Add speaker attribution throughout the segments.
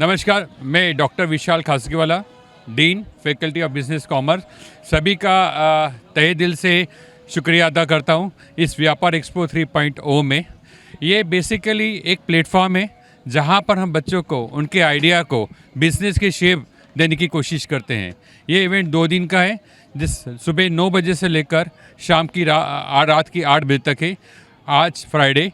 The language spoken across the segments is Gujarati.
Speaker 1: नमस्कार मैं doctor Vishal Khasgiwala dean faculty of business commerce. सभी का तहे दिल से शुक्रिया अदा करता हूँ इस व्यापार एक्सपो 3.0 में। ये बेसिकली एक प्लेटफॉर्म है जहाँ पर हम बच्चों को उनके आइडिया को बिज़नेस के शेप देने की कोशिश करते हैं। ये इवेंट दो दिन का है जिस सुबह नौ बजे से लेकर शाम की रा, रात की आठ बजे तक है। आज फ्राइडे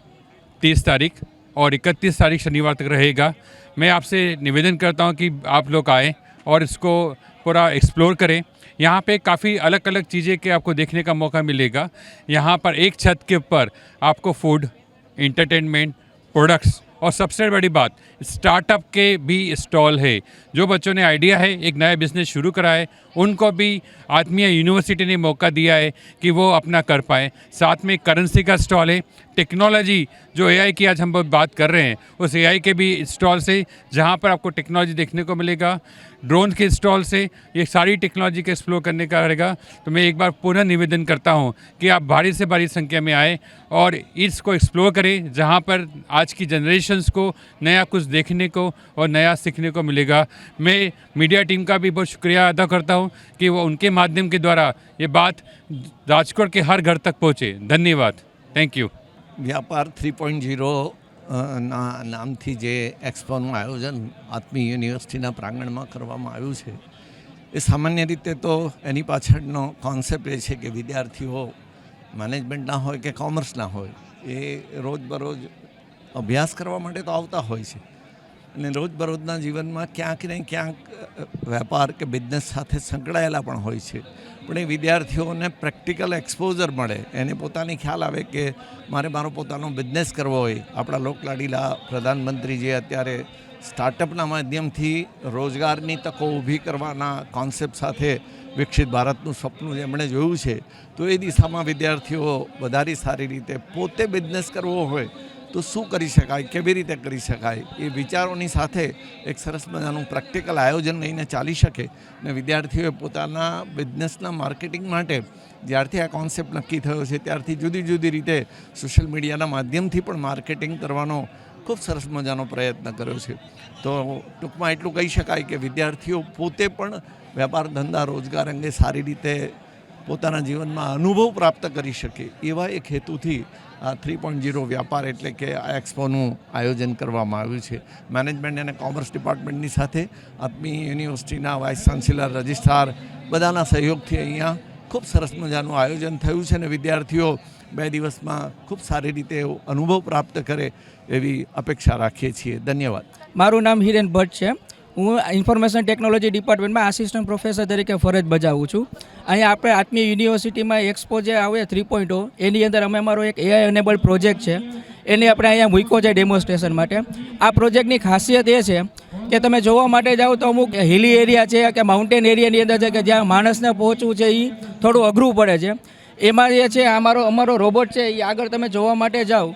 Speaker 1: तीस तारीख और इकतीस तारीख शनिवार तक रहेगा। मैं आपसे निवेदन करता हूँ कि आप लोग आएँ और इसको पूरा एक्सप्लोर करें। यहाँ पे काफ़ी अलग अलग चीज़ें के आपको देखने का मौका मिलेगा। यहाँ पर एक छत के ऊपर आपको फ़ूड इंटरटेनमेंट प्रोडक्ट्स और सबसे बड़ी बात स्टार्टअप के भी स्टॉल है। जो बच्चों ने आइडिया है, एक नया बिज़नेस शुरू करा है उनको भी आत्मीय यूनिवर्सिटी ने मौका दिया है कि वो अपना कर पाए। साथ में करेंसी का स्टॉल है टेक्नोलॉजी जो एआई की आज हम बात कर रहे हैं, उस एआई के भी स्टॉल से, जहाँ पर आपको टेक्नोलॉजी देखने को मिलेगा ड्रोन के स्टॉल से, ये सारी टेक्नोलॉजी का एक्सप्लोर करने का रहेगा। तो मैं एक बार पुनः निवेदन करता हूँ कि आप भारी से भारी संख्या में आए और इसको एक्सप्लोर करें, जहाँ पर आज की जनरेशन्स को नया कुछ देखने को और नया सीखने को मिलेगा। मैं मीडिया टीम का भी बहुत शुक्रिया अदा करता हूँ कि वो उनके माध्यम के द्वारा ये बात राजकोट के हर घर तक पहुँचे। धन्यवाद। थैंक यू
Speaker 2: વ્યાપાર થ્રી પોઈન્ટ ઝીરો ના, નામથી જે એક્સપોનું આયોજન આત્મી યુનિવર્સિટીના પ્રાંગણમાં કરવામાં આવ્યું છે, એ સામાન્ય રીતે તો એની પાછળનો કોન્સેપ્ટ એ છે કે વિદ્યાર્થીઓ મેનેજમેન્ટના હોય કે કોમર્સના હોય, એ રોજબરોજ અભ્યાસ કરવા માટે તો આવતા હોય છે. અને રોજબરોજના જીવનમાં ક્યાંક ને ક્યાંક વેપાર કે બિઝનેસ સાથે સંકળાયેલા પણ હોય છે. પણ એ વિદ્યાર્થીઓને પ્રેક્ટિકલ એક્સપોઝર મળે. એને પોતાની ખ્યાલ આવે કે મારે મારો પોતાનો બિઝનેસ કરવો હોય. આપણા લોકલાડીલા પ્રધાનમંત્રી જે અત્યારે સ્ટાર્ટઅપના માધ્યમથી રોજગારની તકો ઊભી કરવાના કોન્સેપ્ટ સાથે વિકસિત ભારતનું સપનું જેમણે જોયું છે, તો એ દિશામાં વિદ્યાર્થીઓ વધારે સારી રીતે પોતે બિઝનેસ કરવો હોય તો શું કરી શકાય? કેવી રીતે કરી શકાય? એ વિચારોની સાથે એક સરસ મજાનું પ્રેક્ટિકલ આયોજન લઈને ચાલી શકે અને વિદ્યાર્થીઓએ પોતાના બિઝનેસના માર્કેટિંગ માટે જ્યારથી આ કોન્સેપ્ટ નક્કી થયો છે, ત્યારથી જુદી જુદી રીતે સોશિયલ મીડિયાના માધ્યમથી પણ માર્કેટિંગ કરવાનો ખૂબ સરસ મજાનો પ્રયત્ન કર્યો છે. તો ટૂંકમાં એટલું કહી શકાય કે વિદ્યાર્થીઓ પોતે પણ વેપાર ધંધા રોજગાર અંગે સારી રીતે પોતાના જીવનમાં અનુભવ પ્રાપ્ત કરી શકે એવા એક હેતુથી આ થ્રી પોઈન્ટ જીરો વ્યાપાર એટલે કે આ એક્સપોનું આયોજન કરવામાં આવ્યું છે. મેનેજમેન્ટ અને કોમર્સ ડિપાર્ટમેન્ટની સાથે આત્મી યુનિવર્સિટીના વાઇસ ચાન્સેલર, રજિસ્ટ્રાર બધાના સહયોગથી અહીંયા ખૂબ સરસ મજાનું આયોજન થયું છે અને વિદ્યાર્થીઓ બે દિવસમાં ખૂબ સારી રીતે અનુભવ પ્રાપ્ત કરે એવી અપેક્ષા રાખીએ છીએ. ધન્યવાદ.
Speaker 3: મારું નામ હિરેન ભટ્ટ છે. હું ઇન્ફોર્મેશન ટેકનોલોજી ડિપાર્ટમેન્ટમાં આસિસ્ટન્ટ પ્રોફેસર તરીકે ફરજ બજાવું છું. અહીંયા આપણે આત્મીય યુનિવર્સિટીમાં એક્સપો જે આવે થ્રી પોઈન્ટ એની અંદર અમે અમારો એક એઆઈ એનેબલ પ્રોજેક્ટ છે. એને આપણે અહીંયા મૂક્યો છે ડેમોન્સ્ટ્રેશન માટે. આ પ્રોજેક્ટની ખાસિયત એ છે કે તમે જોવા માટે જાઓ તો અમુક હિલી એરિયા છે કે માઉન્ટેન એરિયાની અંદર છે કે જ્યાં માણસને પહોંચવું છે એ થોડું અઘરું પડે છે. એમાં જે છે અમારો અમારો રોબોટ છે એ આગળ તમે જોવા માટે જાઓ.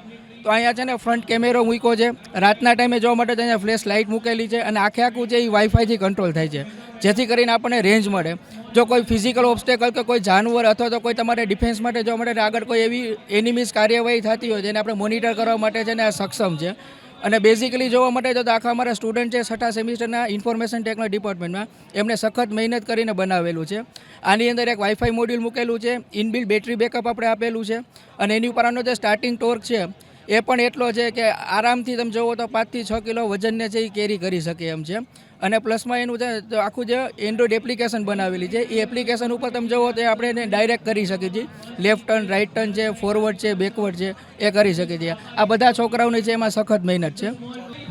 Speaker 3: તો અહીંયા છે ને ફ્રન્ટ કેમેરો મૂક્યો છે. રાતના ટાઈમે જોવા માટે અહીંયા ફ્લેશ લાઇટ મૂકેલી છે અને આખે આખું છે એ વાઈફાઈથી કંટ્રોલ થાય છે. જેથી કરીને આપણને રેન્જ મળે. જો કોઈ ફિઝિકલ ઓબ્સ્ટેકલ કે કોઈ જાનવર અથવા તો કોઈ તમારે ડિફેન્સ માટે જોવા માટે આગળ કોઈ એવી એનિમીઝ કાર્યવાહી થતી હોય જેને આપણે મોનિટર કરવા માટે છે ને આ સક્ષમ છે. અને બેઝિકલી જોવા માટે તો આખા અમારા સ્ટુડન્ટ છે છઠ્ઠા સેમિસ્ટરના ઇન્ફોર્મેશન ટેકનોલોજી ડિપાર્ટમેન્ટમાં એમણે સખત મહેનત કરીને બનાવેલું છે. આની અંદર એક વાઈફાઈ મોડ્યુલ મૂકેલું છે. ઇનબિલ બેટરી બેકઅપ આપણે આપેલું છે. અને એની ઉપર આનો જે સ્ટાર્ટિંગ ટોર્ક છે એ પણ એટલો છે કે આરામથી તમે જોવો તો પાંચથી છ કિલો વજનને છે એ કેરી કરી શકે એમ છે. અને પ્લસમાં એનું છે આખું જે એન્ડ્રોઈડ એપ્લિકેશન બનાવેલી છે, એ એપ્લિકેશન ઉપર તમે જોવો તો આપણે એને ડાયરેક્ટ કરી શકીએ છીએ. લેફ્ટ ટર્ન રાઇટ ટર્ન છે ફોરવર્ડ છે બેકવર્ડ છે, એ કરી શકીએ છીએ. આ બધા છોકરાઓની છે એમાં સખત મહેનત છે.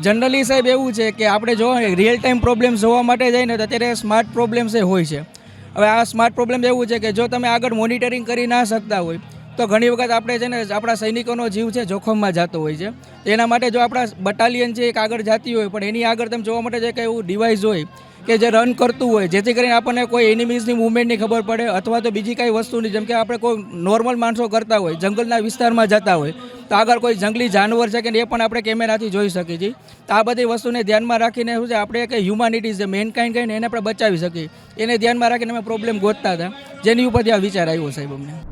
Speaker 3: જનરલી સાહેબ એવું છે કે આપણે જો રિયલ ટાઈમ પ્રોબ્લેમ જોવા માટે જઈએ ને તો અત્યારે સ્માર્ટ પ્રોબ્લેમ્સ એ હોય છે. હવે આ સ્માર્ટ પ્રોબ્લેમ એવું છે કે જો તમે આગળ મોનિટરિંગ કરી ના શકતા હોય તો ઘણી વખત આપણે છે ને આપણા સૈનિકોનો જીવ છે જોખમમાં જતો હોય છે. એના માટે જો આપણા બટાલિયન છે એક આગળ જતી હોય, પણ એની આગળ તમે જોવા માટે જે કંઈ એવું ડિવાઇસ હોય કે જે રન કરતું હોય, જેથી કરીને આપણને કોઈ એનિમીઝની મૂવમેન્ટની ખબર પડે અથવા તો બીજી કાંઈ વસ્તુની જેમ કે આપણે કોઈ નોર્મલ માણસો કરતા હોય, જંગલના વિસ્તારમાં જતા હોય, તો આગળ કોઈ જંગલી જાનવર છે કે એ પણ આપણે કેમેરાથી જોઈ શકીએ છીએ. તો આ બધી વસ્તુને ધ્યાનમાં રાખીને શું છે, આપણે કે હ્યુમાનિટીઝ છે મેન કાઇન્ડ કહીને એને આપણે બચાવી શકીએ. એને ધ્યાનમાં રાખીને અમે પ્રોબ્લેમ ગોતતા હતા. જેની ઉપરથી આ વિચાર આવ્યો સાહેબ અમને.